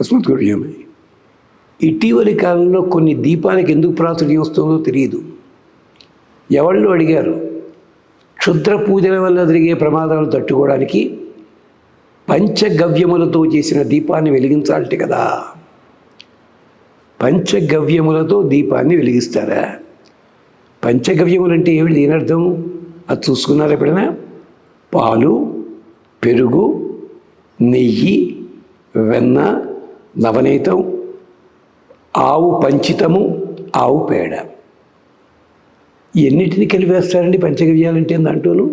అస్మద్గుర్యమే ఇటీవలి కాలంలో కొన్ని దీపాలకు ఎందుకు ప్రాచుర్యం వస్తుందో తెలియదు. ఎవళ్ళు అడిగారు? క్షుద్ర పూజల వల్ల జరిగే ప్రమాదాలు తట్టుకోవడానికి పంచగవ్యములతో చేసిన దీపాన్ని వెలిగించాలట కదా. పంచగవ్యములతో దీపాన్ని వెలిగిస్తారా? పంచగవ్యములు అంటే ఏమిటి? దీని అర్థం? అది చూసుకున్నారు ఎప్పుడైనా? పాలు పెరుగు నెయ్యి వెన్న నవనీతం ఆవు పంచితము ఆవు పేడ. ఎన్నిటిని కలిపేస్తారండి పంచగవ్యాలంటే దాంట్లో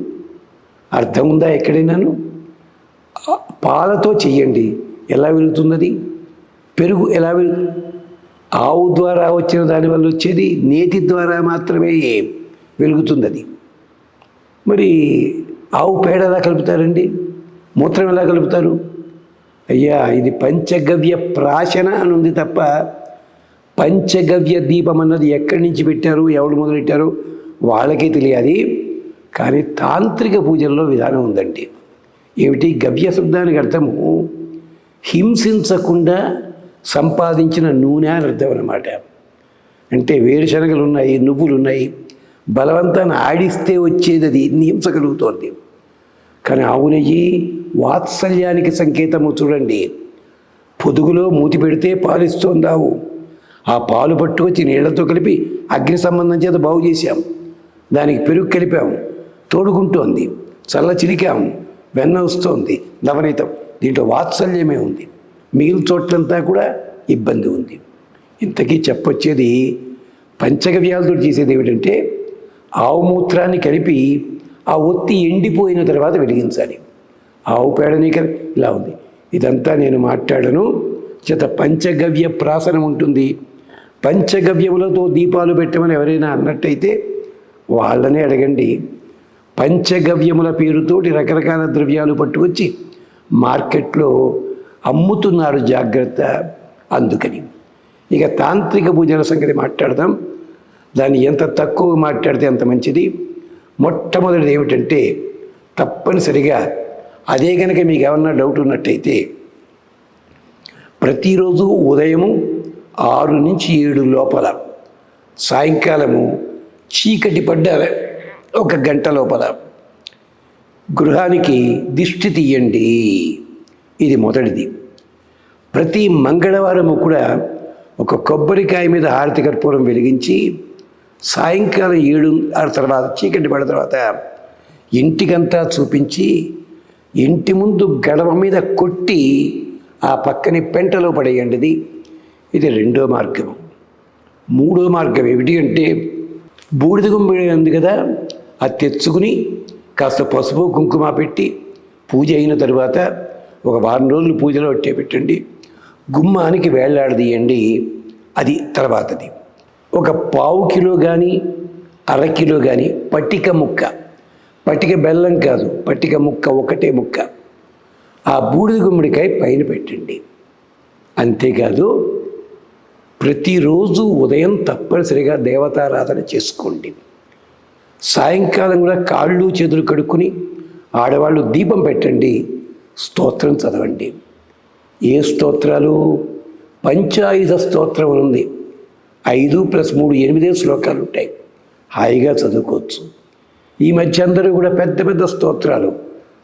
అర్థం ఉందా ఎక్కడైనాను? పాలతో చెయ్యండి. ఎలా వెలుగుతున్నది? పెరుగు ఎలా వెలు ఆవు ద్వారా వచ్చిన దానివల్ల వచ్చేది నేతి ద్వారా మాత్రమే వెలుగుతుంది అది మరి ఆవు పేడ ఎలా కలుపుతారండి? మూత్రం ఎలా కలుపుతారు? అయ్యా ఇది పంచగవ్య ప్రాశన అని ఉంది తప్ప పంచగవ్య దీపం అన్నది ఎక్కడి నుంచి పెట్టారు ఎవడు మొదలెట్టారు వాళ్ళకే తెలియాలి. కానీ తాంత్రిక పూజల్లో విధానం ఉందండి. ఏమిటి? గవ్య శబ్దానికి అర్థము హింసించకుండా సంపాదించిన నూనె అని అర్థం అన్నమాట. అంటే వేరుశనగలు ఉన్నాయి నువ్వులు ఉన్నాయి బలవంతాన్ని ఆడిస్తే వచ్చేది అది హింస కలుగుతోంది. కానీ ఆవు నెయ్యి వాత్సల్యానికి సంకేతము చూడండి. పొదుగులో మూతి పెడితే పాలిస్తోందావు ఆ పాలు పట్టుకొచ్చి నీళ్ళతో కలిపి అగ్ని సంబంధం చేత బాగు చేశాం. దానికి పెరుగు కలిపాం. తోడుకుంటోంది. చల్ల చిలికాం వెన్న వస్తోంది. నవనీతం. దీంట్లో వాత్సల్యమే ఉంది. మిగిలిన చోట్లంతా కూడా ఇబ్బంది ఉంది. ఇంతకీ చెప్పొచ్చేది పంచగవ్యాలతో చేసేది ఏమిటంటే ఆవు మూత్రాన్ని కలిపి ఆ ఒత్తి ఎండిపోయిన తర్వాత వెలిగించాలి. ఆవు పేడనే కదా ఇలా ఉంది. ఇదంతా నేను మాట్లాడను. చేత పంచగవ్య ప్రాసనం ఉంటుంది. పంచగవ్యములతో దీపాలు పెట్టమని ఎవరైనా అన్నట్టయితే వాళ్ళనే అడగండి. పంచగవ్యముల పేరుతోటి రకరకాల ద్రవ్యాలు పట్టుకొచ్చి మార్కెట్లో అమ్ముతున్నారు జాగ్రత్త అందుకని. ఇక తాంత్రిక పూజల సంగతి మాట్లాడదాం. దాన్ని ఎంత తక్కువ మాట్లాడితే అంత మంచిది. మొట్టమొదటిది ఏమిటంటే తప్పనిసరిగా అదే కనుక మీకు ఏమన్నా డౌట్ ఉన్నట్టయితే ప్రతిరోజు ఉదయము ఆరు నుంచి ఏడు లోపల సాయంకాలము చీకటి పడ్డ ఒక గంట లోపల గృహానికి దిష్టి తీయండి. ఇది మొదటిది. ప్రతి మంగళవారము కూడా ఒక కొబ్బరికాయ మీద హారతి కర్పూరం వెలిగించి సాయంకాలం ఏడు ఆరు తర్వాత చీకటి పడిన తర్వాత ఇంటికంతా చూపించి ఇంటి ముందు గడప మీద కొట్టి ఆ పక్కని పెంటలో పడేయండి ఇది రెండో మార్గం. మూడో మార్గం ఏమిటి అంటే బూడిద గుమ్మిడి ఉంది కదా అది తెచ్చుకుని కాస్త పసుపు కుంకుమ పెట్టి పూజ అయిన తర్వాత ఒక వారం రోజులు పూజలో అట్టే పెట్టండి. గుమ్మానికి వేళ్ళాడదీయండి అది తర్వాతది. ఒక పావు కిలో కానీ అర కిలో కానీ పట్టిక ముక్క. పట్టిక బెల్లం కాదు పట్టిక ముక్క ఒకటే ముక్క. ఆ బూడిద గుమ్మడికాయ పైన పెట్టండి. అంతేకాదు ప్రతిరోజు ఉదయం తప్పనిసరిగా దేవతారాధన చేసుకోండి. సాయంకాలం కూడా కాళ్ళు చేతులు కడుక్కుని ఆడవాళ్ళు దీపం పెట్టండి స్తోత్రం చదవండి. ఏ స్తోత్రాలు? పంచాయుధ స్తోత్రం ఉంది. ఐదు ప్లస్ మూడు ఎనిమిదే శ్లోకాలు ఉంటాయి హాయిగా చదువుకోవచ్చు. ఈ మధ్య అందరూ కూడా పెద్ద పెద్ద స్తోత్రాలు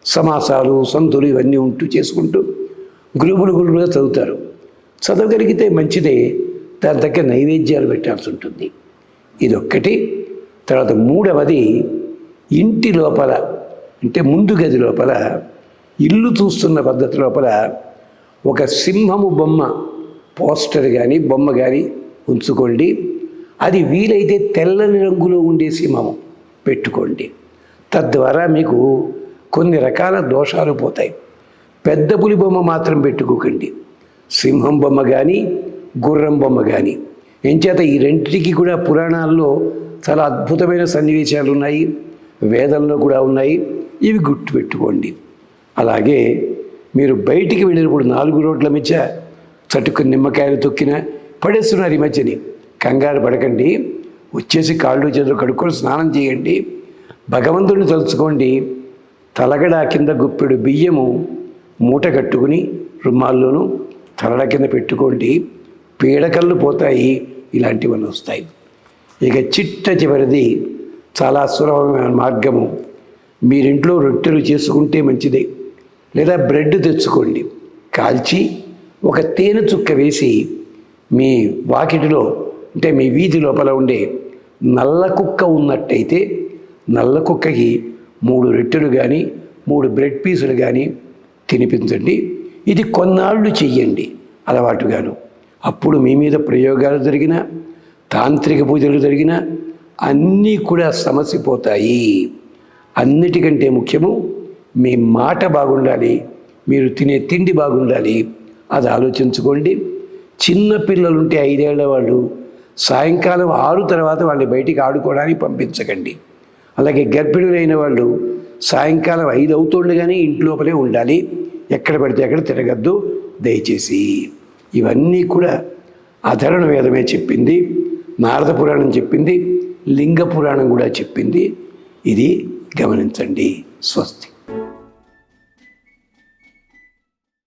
సమాసాలు సంతులు ఇవన్నీ ఉంటూ చేసుకుంటూ గురువులు గురువులుగా చదువుతారు. చదవగలిగితే మంచిదే దాని దగ్గర నైవేద్యాలు పెట్టాల్సి ఉంటుంది ఇదొక్కటి. తర్వాత మూడవది ఇంటి లోపల అంటే ముందు గది లోపల ఇల్లు చూస్తున్న పద్ధతి లోపల ఒక సింహము బొమ్మ పోస్టర్ కానీ బొమ్మ కానీ ఉంచుకోండి. అది వీలైతే తెల్లని రంగులో ఉండే సింహము పెట్టుకోండి. తద్వారా మీకు కొన్ని రకాల దోషాలు పోతాయి. పెద్ద పులి బొమ్మ మాత్రం పెట్టుకోకండి. సింహం బొమ్మ కానీ గుర్రం బొమ్మ కానీ ఎంచేత ఈ రెంటికి కూడా పురాణాల్లో చాలా అద్భుతమైన సన్నివేశాలు ఉన్నాయి. వేదంలో కూడా ఉన్నాయి. ఇవి గుర్తుపెట్టుకోండి అలాగే మీరు బయటికి వెళ్ళినప్పుడు నాలుగు రోడ్ల మధ్య చటుకు నిమ్మకాయలు తొక్కిన పడేస్తున్నారు ఈ మధ్యని. కంగారు పడకండి. వచ్చేసి కాళ్ళు చేతులు కడుక్కొని స్నానం చేయండి. భగవంతుడిని తలుచుకోండి. తలగడ కింద గుప్పెడు బియ్యము మూట కట్టుకుని రుమాల్లోనూ తలడ కింద పెట్టుకోండి. పీడకళ్ళు పోతాయి. ఇలాంటివన్నీ వస్తాయి. ఇక చిట్ట చివరిది చాలా సులభమైన మార్గము. మీరింట్లో రొట్టెలు చేసుకుంటే మంచిదే. లేదా బ్రెడ్ తెచ్చుకోండి. కాల్చి ఒక తేనె చుక్క వేసి మీ వాకిటిలో అంటే మీ వీధి లోపల ఉండే నల్ల కుక్క ఉన్నట్టయితే నల్ల కుక్కకి మూడు రొట్టెలు కానీ మూడు బ్రెడ్ పీసులు కానీ తినిపించండి. ఇది కొన్నాళ్ళు చెయ్యండి అలవాటుగాను. అప్పుడు మీ మీద ప్రయోగాలు జరిగిన తాంత్రిక పూజలు జరిగిన అన్నీ కూడా సమసిపోతాయి. అన్నిటికంటే ముఖ్యము మీ మాట బాగుండాలి మీరు తినే తిండి బాగుండాలి. అది ఆలోచించుకోండి. చిన్న పిల్లలుంటే ఐదేళ్ళ వాళ్ళు సాయంకాలం ఆరు తర్వాత వాళ్ళని బయటికి ఆడుకోవడానికి పంపించకండి. అలాగే గర్భిణులైన వాళ్ళు సాయంకాలం ఐదు అవుతుండగానే ఇంట్లోపలే ఉండాలి. ఎక్కడ పడితే అక్కడ తిరగద్దు. దయచేసి ఇవన్నీ కూడా అధరణ వేదమే చెప్పింది. నారద పురాణం చెప్పింది. లింగ పురాణం కూడా చెప్పింది. ఇది గమనించండి. స్వస్తి.